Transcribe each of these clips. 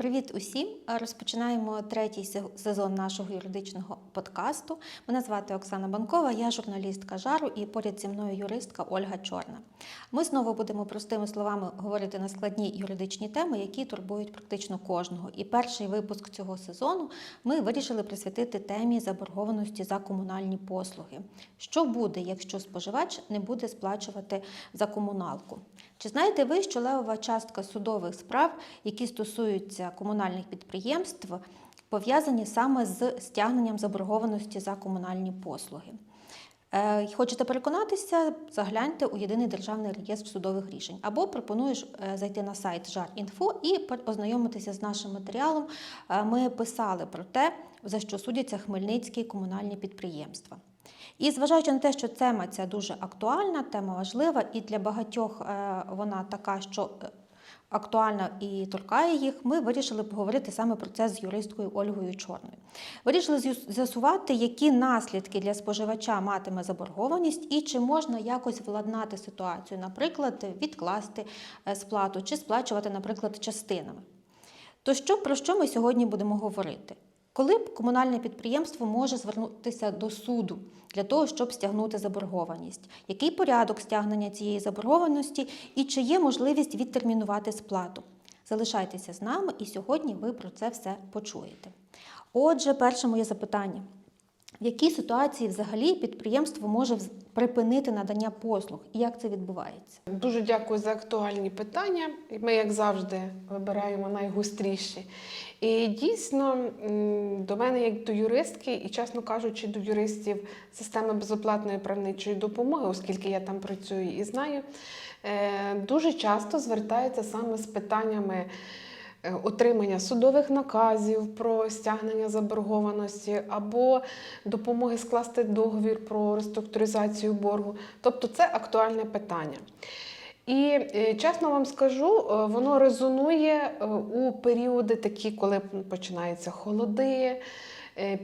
Привіт усім! Розпочинаємо третій се- сезон нашого юридичного подкасту. Мене звати Оксана Банкова, я журналістка жару і поряд зі мною юристка Ольга Чорна. Ми знову будемо простими словами говорити на складні юридичні теми, які турбують практично кожного. І перший випуск цього сезону ми вирішили присвятити темі заборгованості за комунальні послуги. Що буде, якщо споживач не буде сплачувати за комуналку? Чи знаєте ви, що левова частка судових справ, які стосуються комунальних підприємств, пов'язані саме з стягненням заборгованості за комунальні послуги? Е, Хочете переконатися, загляньте у єдиний державний реєстр судових рішень або пропонуєш е, зайти на сайт JAR.info і ознайомитися з нашим матеріалом. Е, Ми писали про те, за що судяться хмельницькі комунальні підприємства. І зважаючи на те, що тема ця дуже актуальна, тема важлива, і для багатьох е, вона така, що е, актуальна і торкає їх, ми вирішили поговорити саме про це з юристкою Ольгою Чорною. Вирішили з'ясувати, які наслідки для споживача матиме заборгованість і чи можна якось владнати ситуацію, наприклад, відкласти е, сплату чи сплачувати, наприклад, частинами. То що про що ми сьогодні будемо говорити? Коли б комунальне підприємство може звернутися до суду для того, щоб стягнути заборгованість? Який порядок стягнення цієї заборгованості і чи є можливість відтермінувати сплату? Залишайтеся з нами, і сьогодні ви про це все почуєте. Отже, перше моє запитання: в якій ситуації взагалі підприємство може припинити надання послуг і як це відбувається? Дуже дякую за актуальні питання. Ми, як завжди, вибираємо найгостріші. І дійсно до мене, як до юристки, і, чесно кажучи, до юристів системи безоплатної правничої допомоги, оскільки я там працюю і знаю, е, дуже часто звертаються саме з питаннями. Е, Отримання судових наказів про стягнення заборгованості або допомоги скласти договір про реструктуризацію боргу. Тобто це актуальне питання. І е, чесно вам скажу, е, воно резонує у періоди такі, коли починаються холоди.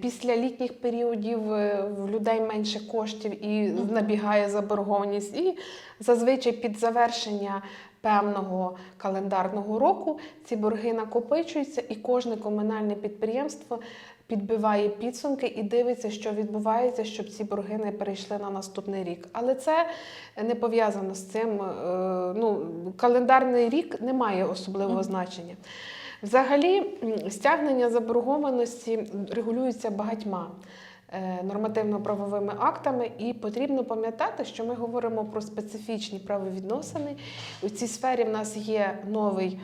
Після літніх періодів в людей менше коштів і набігає заборгованість. І зазвичай під завершення певного календарного року ці борги накопичуються, і кожне комунальне підприємство підбиває підсумки і дивиться, що відбувається, щоб ці борги не перейшли на наступний рік. Але це не пов'язано з цим. е, Ну, календарний рік не має особливого значення. Взагалі, стягнення заборгованості регулюється багатьма нормативно-правовими актами, і потрібно пам'ятати, що ми говоримо про специфічні правовідносини. У цій сфері в нас є новий.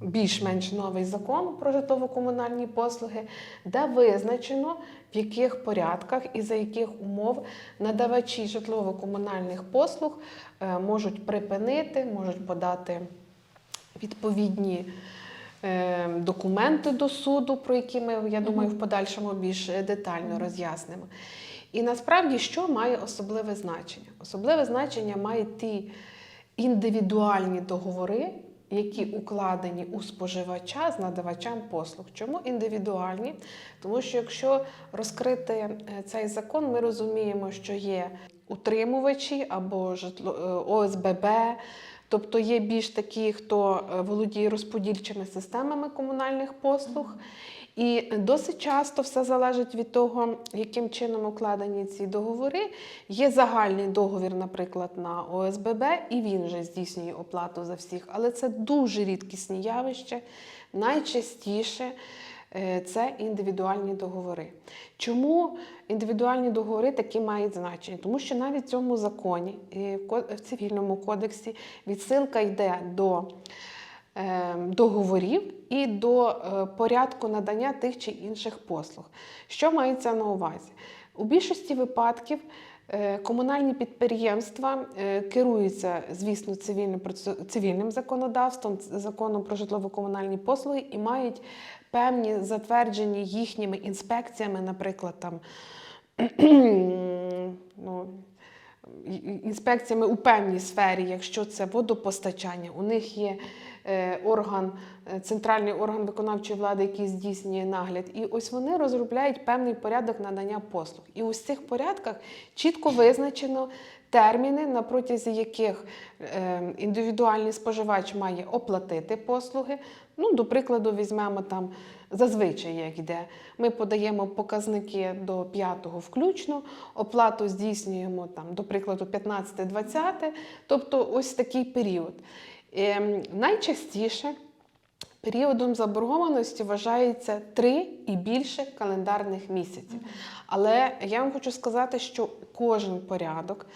Більш-менш новий закон про житлово-комунальні послуги, де визначено, в яких порядках і за яких умов надавачі житлово-комунальних послуг е, можуть припинити, можуть подати відповідні е, документи до суду, про які ми, я думаю, в подальшому більш детально роз'яснимо. І насправді, що має особливе значення? Особливе значення мають ті індивідуальні договори, які укладені у споживача з надавачем послуг. Чому індивідуальні? Тому що якщо розкрити е, цей закон, ми розуміємо, що є утримувачі або житло е, ОСББ. Тобто є більш такі, хто е, володіє розподільчими системами комунальних послуг. І досить часто все залежить від того, яким чином укладені ці договори. Є загальний договір, наприклад, на ОСББ, і він вже здійснює оплату за всіх. Але це дуже рідкісні явища. Найчастіше це індивідуальні договори. Чому індивідуальні договори такі мають значення? Тому що навіть в цьому законі, е, в цивільному кодексі, відсилка йде до е, договорів і до е, порядку надання тих чи інших послуг. Що мається на увазі? У більшості випадків е, комунальні підприємства е, керуються, звісно, цивільним, цивільним законодавством, законом про житлово-комунальні послуги і мають певні затверджені їхніми інспекціями, наприклад, там ну, інспекціями у певній сфері, якщо це водопостачання, у них є е, орган, е, центральний орган виконавчої влади, який здійснює нагляд. І ось вони розробляють певний порядок надання послуг. І ось в цих порядках чітко визначено терміни, на протязі яких е, індивідуальний споживач має оплатити послуги. Ну, до прикладу, візьмемо там зазвичай, як йде. Ми подаємо показники до 5-го включно, оплату здійснюємо там, до прикладу, 15-20, тобто ось такий період. Ем, найчастіше Періодом заборгованості вважається три і більше календарних місяців. Але я вам хочу сказати, що кожен порядок,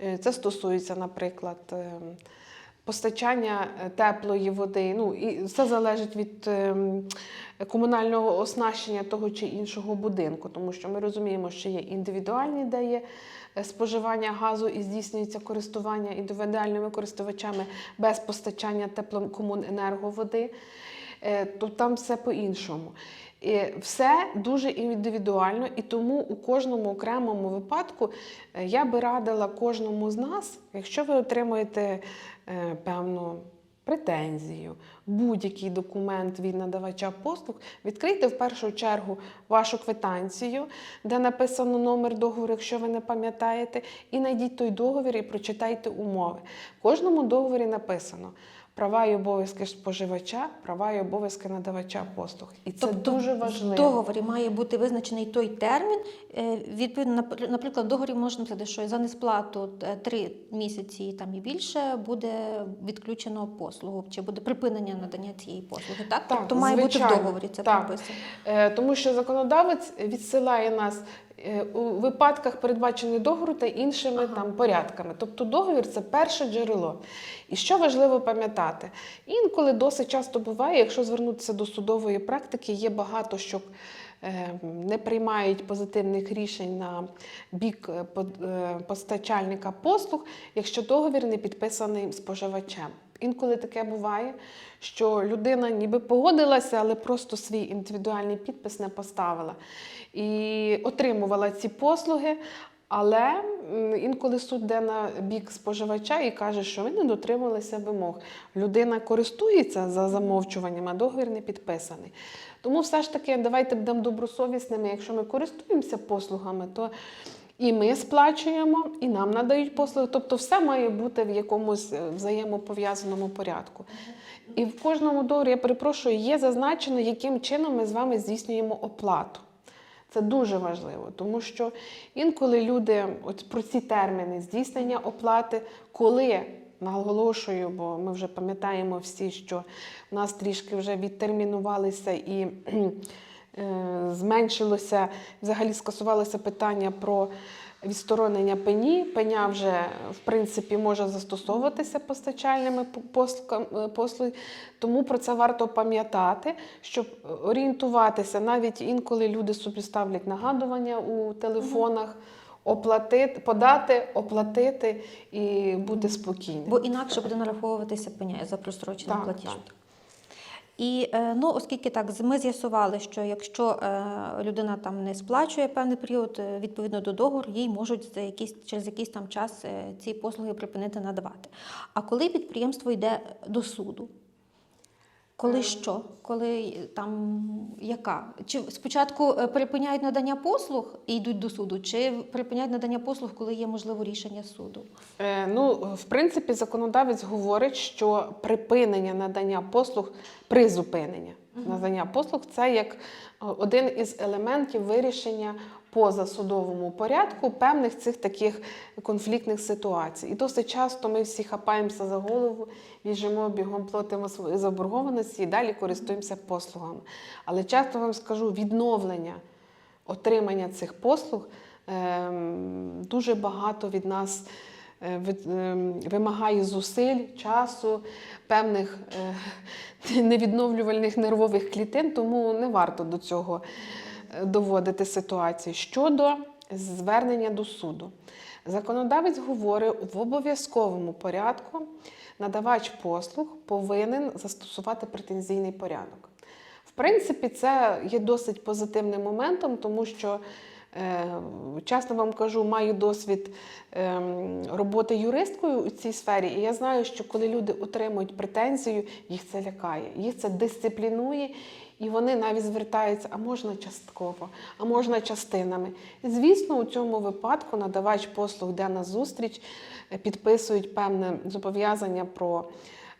е, це стосується, наприклад, е, постачання е, теплої води, ну і все залежить від е, комунального оснащення того чи іншого будинку, тому що ми розуміємо, що є індивідуальні, де є споживання газу і здійснюється користування індивідуальними користувачами без постачання теплокомуненерговоди. Е, то там все по-іншому. Все дуже індивідуально, і тому у кожному окремому випадку е, я би радила кожному з нас, якщо ви отримуєте е, претензію, будь-який документ від надавача послуг, відкрийте в першу чергу вашу квитанцію, де написано номер договору, якщо ви не пам'ятаєте, і знайдіть той договір і прочитайте умови. В кожному договорі написано. Права і обов'язки споживача, права і обов'язки надавача послуг. І це дуже важливо. В договорі має бути визначений той термін. Е, Відповідно, наприклад, в договорі можна написати, що за несплату е, три місяці там і більше буде відключено послугу, чи буде припинення надання цієї послуги. Так, Так, тобто має бути звичайно. в договорі це Так. прописано. Е, Тому що законодавець відсилає нас у випадках передбачених договору та іншими Ага. там порядками. Тобто договір це перше джерело. І що важливо пам'ятати, інколи досить часто буває, якщо звернутися до судової практики, є багато що. е, Не приймають позитивних рішень на бік е, е, постачальника послуг, якщо договір не підписаний споживачем. Інколи таке буває, що людина ніби погодилася, але просто свій індивідуальний підпис не поставила і отримувала ці послуги. Але інколи суд йде на бік споживача і каже, що ви не дотрималися вимог. Людина користується за замовчуванням, а договір не підписаний. Тому все ж таки давайте будемо добросовісними. Якщо ми користуємося послугами, то і ми сплачуємо, і нам надають послуги. Тобто все має бути в якомусь е, взаємопов'язаному порядку. І в кожному договорі, я перепрошую, є зазначено, яким чином ми з вами здійснюємо оплату. Це дуже важливо, тому що інколи люди от про ці терміни здійснення оплати, коли наголошую, бо ми вже пам'ятаємо всі, що в нас трішки вже відтермінувалися і зменшилося, взагалі скасувалося питання про відсторонення пені. Пеня вже в принципі може застосовуватися постачальними послугами, послуг, тому про це варто пам'ятати, щоб орієнтуватися. Навіть інколи люди собі ставлять нагадування у телефонах. Оплатити, подати, оплатити і бути спокійним. Бо інакше буде нараховуватися пеня за прострочений платіж. так. І е, ну, оскільки так, ми з'ясували, що якщо е, людина там не сплачує певний період, е, відповідно до договору, їй можуть за якийсь, через якийсь там час ці послуги припинити надавати. А коли підприємство йде до суду? Коли що? Коли е, там яка? Чи спочатку е, припиняють надання послуг і йдуть до суду, чи припиняють надання послуг, коли є можливо рішення суду? Е, ну, в принципі, законодавець говорить, що припинення надання послуг, призупинення надання послуг це як е, один із елементів вирішення позасудовому порядку певних цих таких конфліктних ситуацій. І досить часто ми всі хапаємося за голову, біжимо, бігом платимо свої заборгованості і далі користуємося послугами. Але часто вам скажу, відновлення отримання цих послуг ем, дуже багато від нас е, ем, вимагає зусиль, часу, певних е, невідновлювальних нервових клітин, тому не варто до цього доводити ситуацію. Щодо звернення до суду, законодавець говорить в обов'язковому порядку надавач послуг повинен застосувати претензійний порядок. В принципі, це є досить позитивним моментом, тому що Е, Чесно вам кажу, маю досвід ем, роботи юристкою у цій сфері, і я знаю, що коли люди отримують претензію, їх це лякає, їх це дисциплінує, і вони навіть звертаються, а можна частково, а можна частинами. І, звісно, у цьому випадку надавач послуг йде на зустріч, е, підписують певне зобов'язання про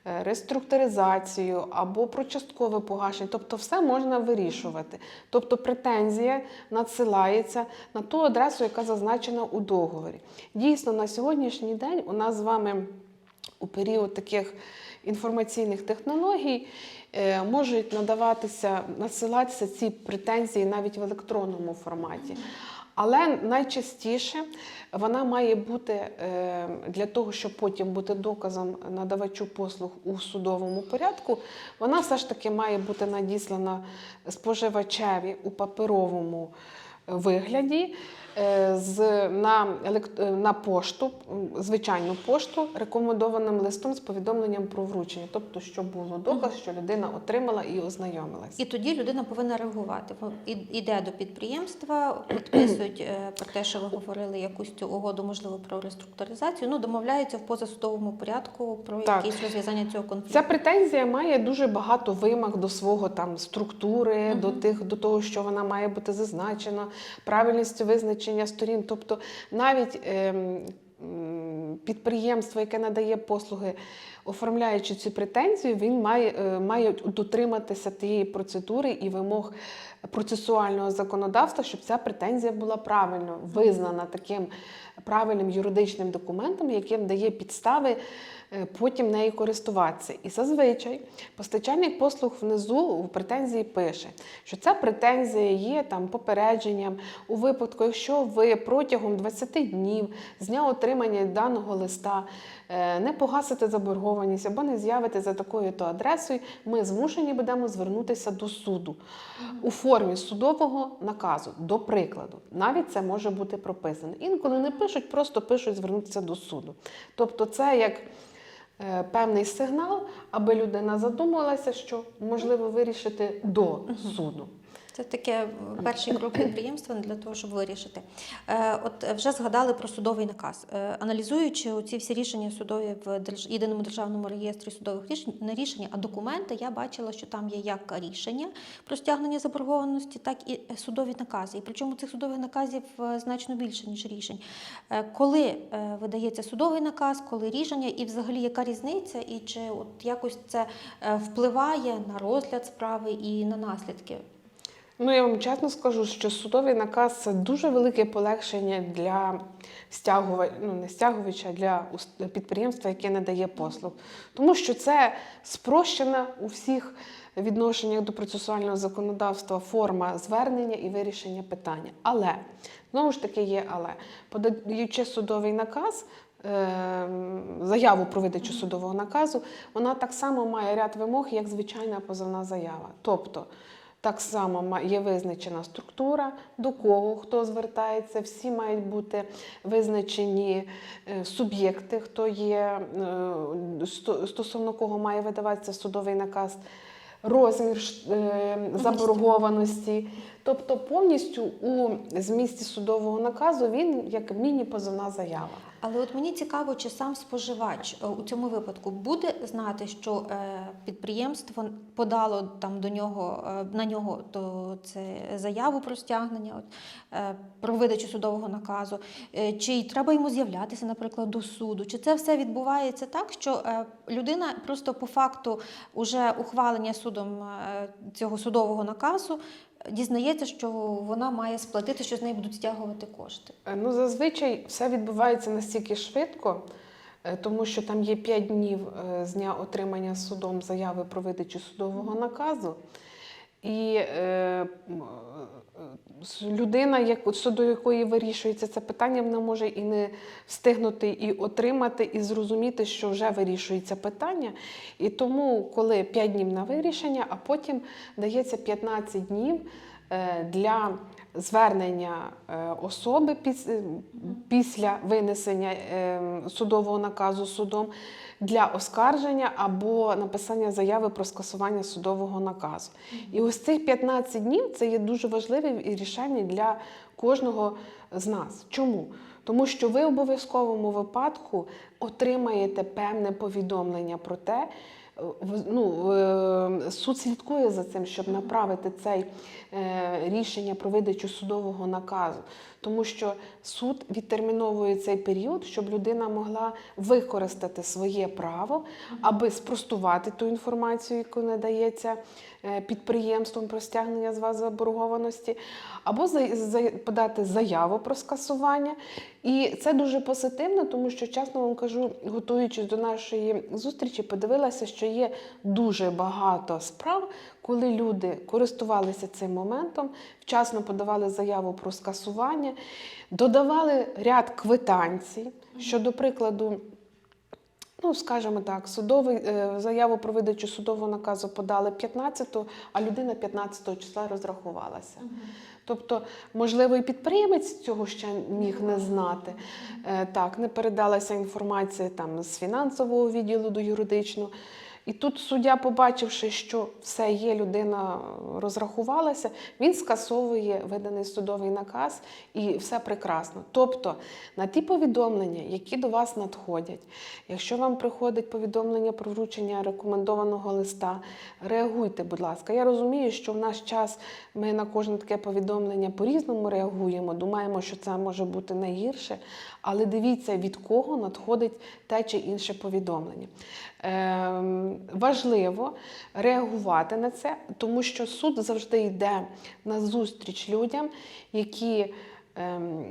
е, реструктуризацію або про часткове погашення. Тобто все можна вирішувати. Тобто претензія надсилається на ту адресу, яка зазначена у договорі. Дійсно, на сьогоднішній день у нас з вами у період таких інформаційних технологій е, можуть надаватися, надсилатися ці претензії навіть в електронному форматі. Але найчастіше вона має бути е, для того, щоб потім бути доказом надавачу послуг у судовому порядку, вона все ж таки має бути надіслана споживачеві у паперовому вигляді е, з, на, е, на пошту, звичайну пошту, рекомендованим листом з повідомленням про вручення, тобто, щоб було доказ, що людина отримала і ознайомилася. І тоді людина повинна реагувати. Іде до підприємства, підписують е, про те, що ви говорили, якусь цю угоду, можливо, про реструктуризацію. Ну, домовляються в позасудовому порядку про Так. якесь розв'язання цього конфлікту. Ця претензія має дуже багато вимог до свого там структури, Мгм. до тих, до того, що вона має бути зазначена, правильністю визначення сторін. Тобто навіть ем, підприємство, яке надає послуги, оформляючи цю претензію, він має, е, має дотриматися тієї процедури і вимог процесуального законодавства, щоб ця претензія була правильно визнана таким правильним юридичним документом, яким дає підстави потім нею користуватися. І зазвичай постачальник послуг внизу у претензії пише, що ця претензія є там попередженням у випадку, якщо ви протягом 20 днів з дня отримання даного листа е, не погасите заборгованість або не з'явите за такою то адресою, ми змушені будемо звернутися до суду у формі судового наказу, до прикладу. Навіть це може бути прописано. Інколи не пишуть, просто пишуть звернутися до суду. Тобто, це як е, певний сигнал, аби людина задумалася, що можливо вирішити до суду. Це таке е, перший крок підприємства для того, щоб вирішити. Е, От е, вже згадали про судовий наказ. Аналізуючи ці всі рішення судові в єдиному державному реєстрі судових рішень, не рішення, а документи, я бачила, що там є як рішення про стягнення заборгованості, так і судові накази. І причому цих судових наказів значно більше ніж рішень. Коли видається судовий наказ, коли рішення, і взагалі яка різниця, і чи от якось це впливає на розгляд справи і на наслідки? Ну, я вам чесно скажу, що судовий наказ це дуже велике полегшення для стягувача, ну не стягувача, для підприємства, яке надає послуг. Тому що це спрощена у всіх відношеннях до процесуального законодавства форма звернення і вирішення питання. Але знову ж таки є але подаючи судовий наказ. е, Заяву про видачу судового наказу, вона так само має ряд вимог, як звичайна позовна заява. Тобто так само є визначена структура, до кого хто звертається. Всі мають бути визначені е, суб'єкти, хто є, е, стосовно кого має видаватися судовий наказ, розмір е, заборгованості. Тобто повністю у змісті судового наказу він як міні-позовна заява. Але от мені цікаво, чи сам споживач е, у цьому випадку буде знати, що е, підприємство подало там до нього е, на нього то це заяву про стягнення, от, про видачу судового наказу, чи треба йому з'являтися, наприклад, до суду, чи це все відбувається так, що людина просто по факту уже ухвалення судом цього судового наказу дізнається, що вона має сплатити, що з неї будуть стягувати кошти. Е, Ну, зазвичай все відбувається настільки швидко, е, тому що там є 5 днів е, з дня отримання судом заяви про видачу судового наказу. І е, людина, як, щодо якої вирішується це питання, вона може і не встигнути і отримати, і зрозуміти, що вже вирішується питання. І тому, коли 5 днів на вирішення, а потім дається 15 днів е, для звернення е, особи е, після винесення е, судового наказу судом для оскарження або написання заяви про скасування судового наказу. І ось цих 15 днів це є дуже важливі і рішальні для кожного з нас. Чому? Тому що ви в обов'язковому випадку отримаєте певне повідомлення про те, е, ну, е, суд слідкує за цим, щоб направити це рішення про видачу судового наказу. Тому що суд відтерміновує цей період, щоб людина могла використати своє право, аби спростувати ту інформацію, яку надається е, підприємством про стягнення з вас заборгованості, або подати заяву про скасування. І це дуже позитивно, тому що, чесно вам кажу, готуючись до нашої зустрічі, подивилася, що є дуже багато справ, коли люди користувалися цим моментом, вчасно подавали заяву про скасування, додавали ряд квитанцій, що, до прикладу, Ну, скажімо так, судовий е, заяву про видачу судового наказу подали 15-го, а людина 15-го числа розрахувалася. Тобто, можливо, і підприємець цього ще міг не знати. Е, Так, не передалася інформація там з фінансового відділу до юридичного. І тут суддя, побачивши, що все є, людина розрахувалася, він скасовує виданий судовий наказ і все прекрасно. Тобто на ті повідомлення, які до вас надходять, якщо вам приходить повідомлення про вручення рекомендованого листа, реагуйте, будь ласка. Я розумію, що в наш час ми на кожне таке повідомлення по-різному реагуємо, думаємо, що це може бути найгірше, але дивіться, від кого надходить те чи інше повідомлення. Ем, важливо реагувати на це, тому що суд завжди йде на зустріч людям, які ем,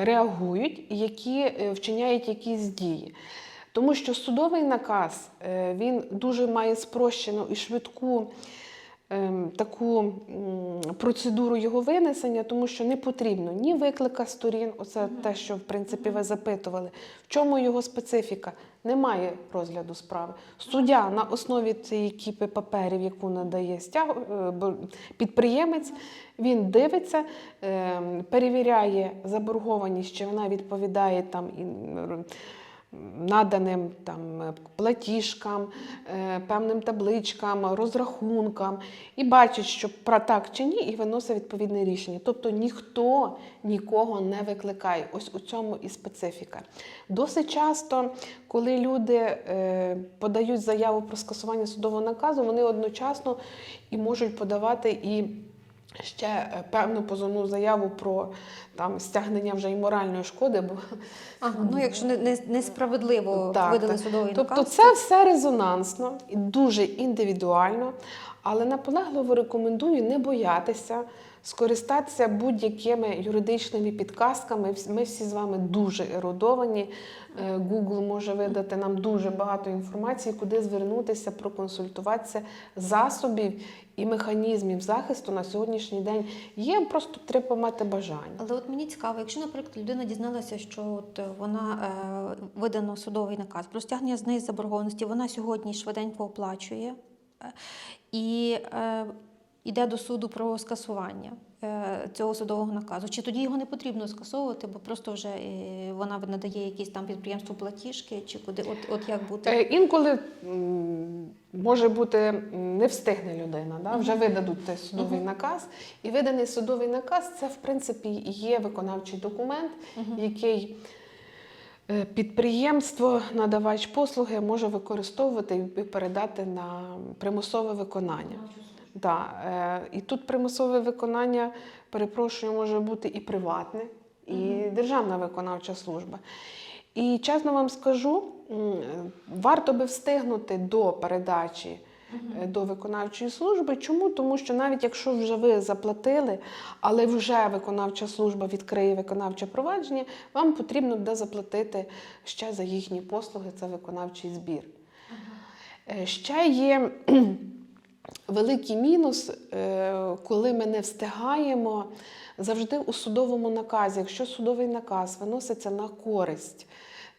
реагують, які е, вчиняють якісь дії. Тому що судовий наказ е, він дуже має спрощену і швидку таку процедуру його винесення, тому що не потрібно ні виклика сторін, оце те, що в принципі ви запитували. В чому його специфіка? Немає розгляду справи. Суддя на основі цієї кіпи паперів, яку надає стяг, е, підприємець, він дивиться, ем, перевіряє заборгованість, чи вона відповідає там наданим там е, платіжкам, е, певним табличкам, розрахункам, і бачить, що про так чи ні, і виносить відповідне рішення. Тобто ніхто нікого не викликає. Ось у цьому і специфіка. Досить часто, коли люди е, подають заяву про скасування судового наказу, вони одночасно і можуть подавати і. Ще е, певну позовну заяву про там стягнення вже і моральної шкоди, бо Ага, ну якщо не, не, несправедливо Так, видали так. судовий Тобто наказ. це все резонансно і дуже індивідуально, але наполегливо рекомендую не боятися скористатися будь-якими юридичними підказками. Ми всі з вами дуже ерудовані. Е, Google може видати нам дуже багато інформації, куди звернутися, проконсультуватися засобів і механізмів захисту на сьогоднішній день є. Просто треба мати бажання. Але от мені цікаво, якщо, наприклад, людина дізналася, що от вона е, видано судовий наказ про стягнення з неї заборгованості, вона сьогодні швиденько оплачує е, і е, йде до суду про скасування е, цього судового наказу. Чи тоді його не потрібно скасовувати, бо просто вже е, вона надає якісь там підприємству платіжки, чи куди? От, от як бути? Е, Інколи може бути не встигне людина, да? вже видадуть судовий наказ. І виданий судовий наказ це, в принципі, є виконавчий документ, який е, підприємство, надавач послуги може використовувати і передати на примусове виконання. Да, е, і тут примусове виконання, перепрошую, може бути і приватне, і державна виконавча служба. І чесно вам скажу, варто би встигнути до передачі е, до виконавчої служби. Чому? Тому що навіть якщо вже ви заплатили, але вже виконавча служба відкриє виконавче провадження, вам потрібно буде заплатити ще за їхні послуги, це виконавчий збір. Е, Ще є великий мінус, е, коли ми не встигаємо завжди у судовому наказі, якщо судовий наказ виноситься на користь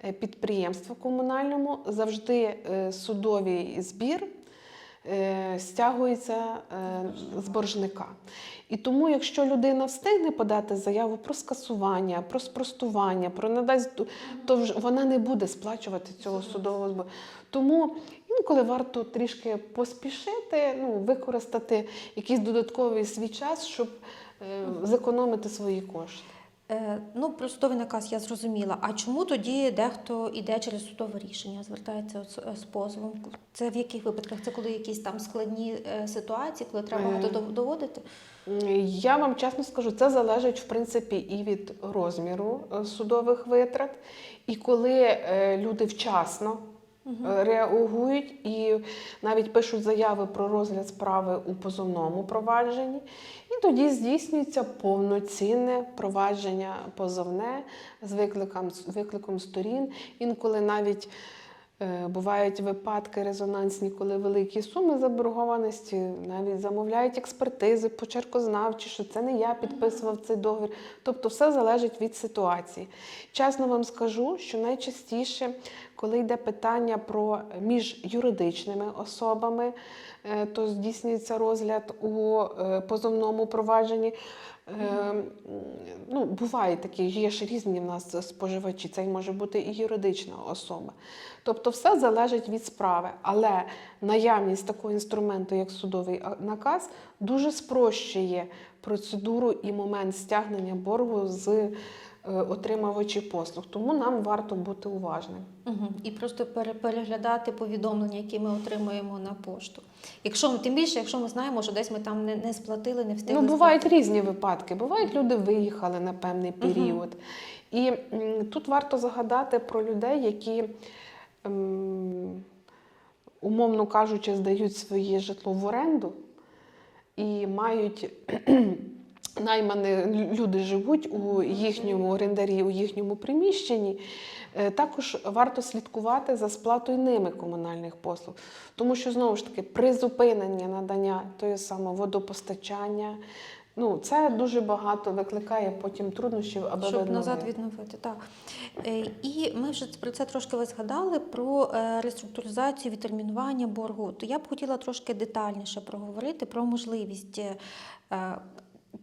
е, підприємства комунальному, завжди е, судовий збір стягується з боржника. І тому, якщо людина встигне подати заяву про скасування, про спростування, про надасть, то вона не буде сплачувати цього судового збору. Тому інколи варто трішки поспішити, ну, використати якийсь додатковий свій час, щоб е, зекономити свої кошти. Е, Ну, про судовий наказ я зрозуміла. А чому тоді дехто йде через судове рішення, звертається з- з позовом? Це в яких випадках? Це коли якісь там складні е, ситуації, коли треба Е, доводити? Я вам чесно скажу, це залежить в принципі і від розміру е, судових витрат, і коли е, люди вчасно е, реагують і навіть пишуть заяви про розгляд справи у позовному провадженні, і тоді здійснюється повноцінне провадження позовне з викликом, викликом сторін. Інколи навіть Бувають випадки резонансні, коли великі суми заборгованості, навіть замовляють експертизи, почеркознавчі, що це не я підписував цей договір. Тобто все залежить від ситуації. Чесно вам скажу, що найчастіше, коли йде питання про між юридичними особами, е, то здійснюється розгляд у е, позовному провадженні. Е, Ну, буває такі, є ж різні в нас споживачі, це може бути і юридична особа. Тобто все залежить від справи, але наявність такого інструменту, як судовий наказ, дуже спрощує процедуру і момент стягнення боргу з е, отримувачів послуг. Тому нам варто бути уважним. Угу. І просто переглядати повідомлення, які ми отримуємо на пошту. Якщо тим більше, якщо ми знаємо, що десь ми там не, не сплатили, не встигли. Ну, бувають сплатити. різні випадки. Бувають, люди виїхали на певний період. І м, тут варто загадати про людей, які, ем, умовно кажучи, здають своє житло в оренду і мають. Наймани люди живуть у їхньому орендарі, у їхньому приміщенні. Е, Також варто слідкувати за сплатою ними комунальних послуг, тому що знову ж таки призупинення надання тої самого водопостачання. Ну, це дуже багато викликає потім труднощів, аби щоб відновити. назад відновити. Так. Е, І ми вже про це трошки ви згадали про е, реструктуризацію, відтермінування боргу. То я б хотіла трошки детальніше проговорити про можливість.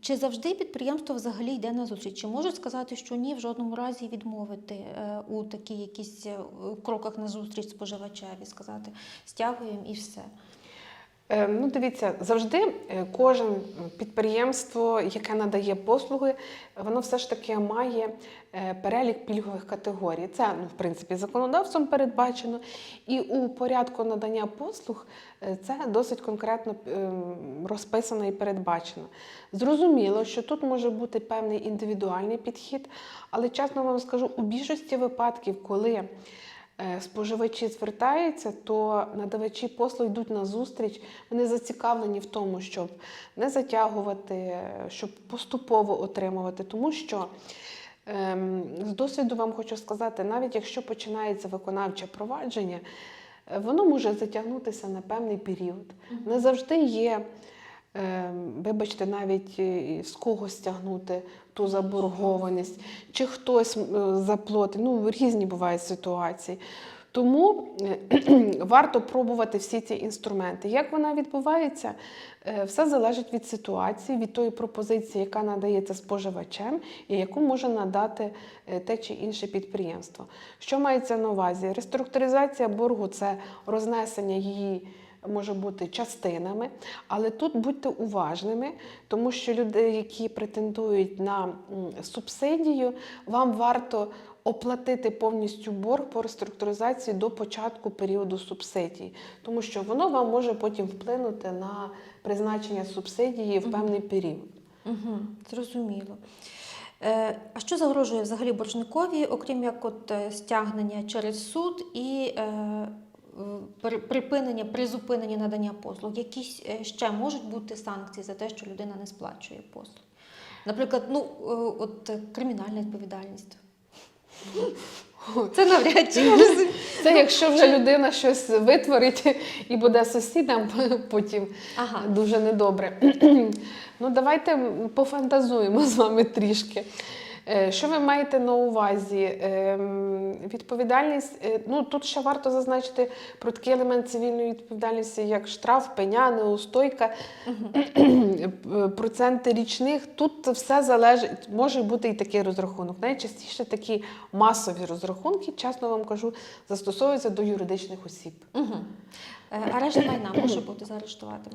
Чи завжди підприємство взагалі йде на зустріч? Чи можуть сказати, що ні, в жодному разі відмовити е, у такій якісь е, кроках на зустріч споживачеві, сказати стягуємо і все. Е, Ну, дивіться, завжди е, кожен підприємство, яке надає послуги, воно все ж таки має е, перелік пільгових категорій. Це, ну, в принципі, законодавством передбачено. І у порядку надання послуг це досить конкретно е, розписано і передбачено. Зрозуміло, що тут може бути певний індивідуальний підхід, але чесно вам скажу, у більшості випадків, коли споживачі звертаються, то надавачі послуг йдуть на зустріч. Вони зацікавлені в тому, щоб не затягувати, е, щоб поступово отримувати, тому що. ем, З досвіду вам хочу сказати, навіть якщо починається виконавче провадження, е, воно може затягнутися на певний період. Не завжди є, вибачте, навіть е, з кого стягнути ту заборгованість, чи хтось е, заплатить. Ну, різні бувають ситуації. Тому е, варто пробувати всі ці інструменти. Як вона відбувається, все залежить від ситуації, від тої пропозиції, яка надається споживачем, і яку може надати те чи інше підприємство. Що мається на увазі? Реструктуризація боргу це рознесення її. Може бути частинами, але тут будьте уважними, тому що люди, які претендують на субсидію, вам варто оплатити повністю борг по реструктуризації до початку періоду субсидії, тому що воно вам може потім вплинути на призначення субсидії в певний період. Угу, зрозуміло. Е, а що загрожує взагалі боржникові, окрім як от е, стягнення через суд і е, припинення, призупинення надання послуг? Якісь е, ще можуть бути санкції за те, що людина не сплачує послуг? Наприклад, ну, е, от е, кримінальна відповідальність. Це навряд чи. Це якщо вже людина щось витворить і буде сусідам потім Ага. дуже недобре. ну, давайте пофантазуємо з вами трішки. Е, Що ви маєте на увазі? Ем, Відповідальність, е, ну тут ще варто зазначити про такий елемент цивільної відповідальності, як штраф, пеня, неустойка, е, проценти річних. Тут все залежить, може бути і такий розрахунок. Найчастіше такі масові розрахунки, чесно вам кажу, застосовуються до юридичних осіб. Арешт майна може бути заарештувати.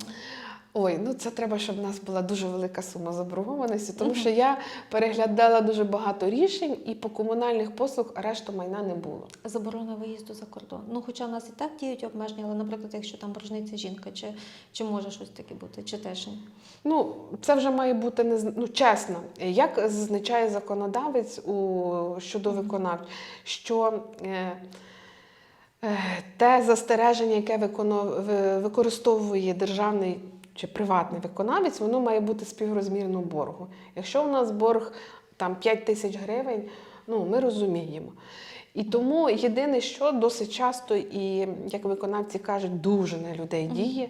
Ой, ну це треба, щоб в нас була дуже велика сума заборгованості, тому що я переглядала дуже багато рішень, і по комунальних послуг арешту майна не було. Заборона виїзду за кордон. Ну, хоча в нас і так діють обмеження, але, наприклад, якщо там боржниця жінка, чи, чи може щось таке бути, чи теж ні? Ну, це вже має бути не ну, чесно. Як зазначає законодавець у щодо виконавців, що е, е, те застереження, яке виконо- використовує державний чи приватний виконавець, воно має бути співрозмірно боргу. Якщо у нас борг там 5 тисяч гривень, ну ми розуміємо. І тому єдине, що досить часто, і як виконавці кажуть, дуже на людей діє,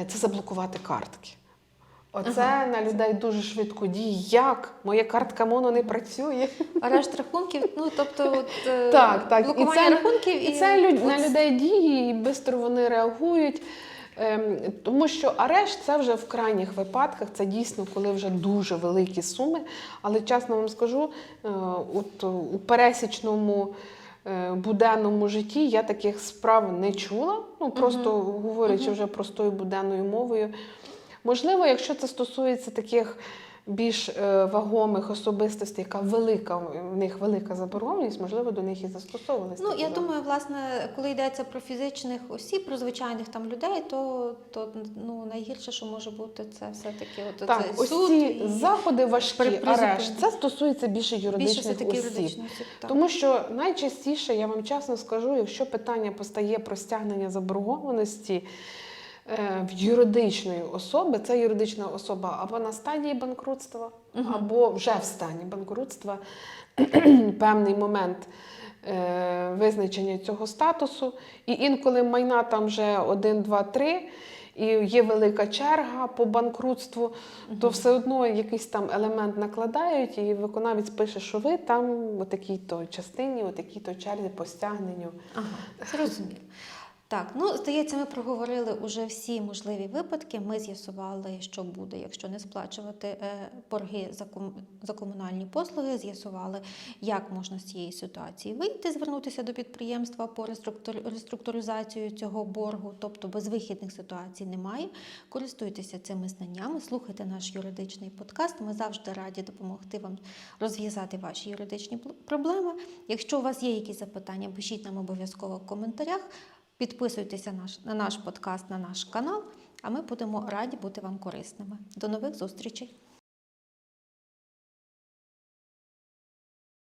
е, це заблокувати картки. Оце Ага. на людей дуже швидко діє. Як? Моя картка моно не працює. Арешт рахунків, ну тобто, от, е, Так, так. І це- рахунків І це люд- на людей діє, і швидко вони реагують. Ем, Тому що арешт це вже в крайніх випадках, це дійсно, коли вже дуже великі суми. Але чесно вам скажу, е, от у пересічному е, буденному житті я таких справ не чула. Ну просто говорячи вже простою буденною мовою. Можливо, якщо це стосується таких більш е, вагомих особистостей, яка велика в них велика заборгованість, можливо, до них і застосовувалися. Ну, я думаю, власне, коли йдеться про фізичних осіб, про звичайних там людей, то, то ну, найгірше, що може бути, це все-таки от Так, ось суд ці і заходи важкі, арешт, це стосується більше більше юридичних все-таки осіб. юридичних осіб. Так. Тому що найчастіше, я вам чесно скажу, якщо питання постає про стягнення заборгованості в юридичної особи, це юридична особа або на стадії банкрутства, Мгм. або вже в стані банкрутства певний момент. е, Визначення цього статусу, і інколи майна там вже 1, 2, 3, і є велика черга по банкрутству, то все одно якийсь там елемент накладають, і виконавець пише, що ви там у такій-то частині, у такій-то черзі по стягненню. Ага, зрозуміло. Так, ну здається, ми проговорили уже всі можливі випадки. Ми з'ясували, що буде, якщо не сплачувати е, борги за, комунальні послуги. З'ясували, як можна з цієї ситуації вийти, звернутися до підприємства по реструктуризацію цього боргу, тобто безвихідних ситуацій немає. Користуйтеся цими знаннями, слухайте наш юридичний подкаст. Ми завжди раді допомогти вам розв'язати ваші юридичні проблеми. Якщо у вас є якісь запитання, пишіть нам обов'язково в коментарях. Підписуйтеся на наш подкаст, на наш канал, а ми будемо раді бути вам корисними. До нових зустрічей!